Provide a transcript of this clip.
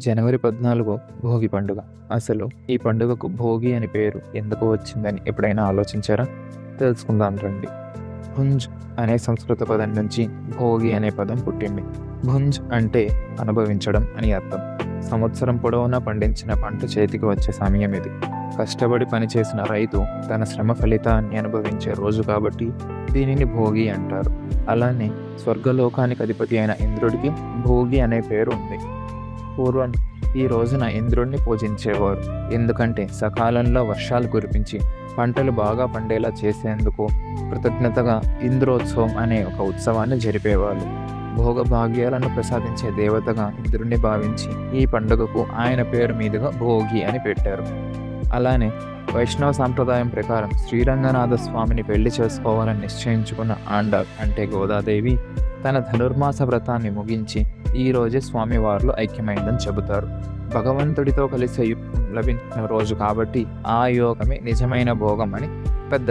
జనవరి పద్నాలుగు భోగి పండుగ. అసలు ఈ పండుగకు భోగి అని పేరు ఎందుకు వచ్చిందని ఎప్పుడైనా ఆలోచించారా? తెలుసుకుందాం రండి. భుంజ్ అనే సంస్కృత పదం నుంచి భోగి అనే పదం పుట్టింది. భుంజ్ అంటే అనుభవించడం అని అర్థం. సంవత్సరం పొడవునా పండించిన పంట చేతికి వచ్చే సమయం ఇది. కష్టపడి పనిచేసిన రైతు తన శ్రమ ఫలితాన్ని అనుభవించే రోజు కాబట్టి దీనిని భోగి అంటారు. అలానే స్వర్గలోకానికి అధిపతి అయిన ఇంద్రుడికి భోగి అనే పేరు ఉంది. పూర్వం ఈ రోజున ఇంద్రుణ్ణి పూజించేవారు. ఎందుకంటే సకాలంలో వర్షాలు కురిపించి పంటలు బాగా పండేలా చేసేందుకు కృతజ్ఞతగా ఇంద్రోత్సవం అనే ఒక ఉత్సవాన్ని జరిపేవాళ్ళు. భోగభాగ్యాలను ప్రసాదించే దేవతగా ఇంద్రుణ్ణి భావించి ఈ పండుగకు ఆయన పేరు మీదుగా భోగి అని పెట్టారు. అలానే వైష్ణవ సాంప్రదాయం ప్రకారం శ్రీరంగనాథ స్వామిని పెళ్ళి చేసుకోవాలని నిశ్చయించుకున్న ఆండ అంటే గోదాదేవి తన ధనుర్మాస వ్రతాన్ని ముగించి ఈ రోజే స్వామివారిలో ఐక్యమైందని చెబుతారు. భగవంతుడితో కలిసి లభించిన రోజు కాబట్టి ఆ యోగమే నిజమైన భోగం అని పెద్ద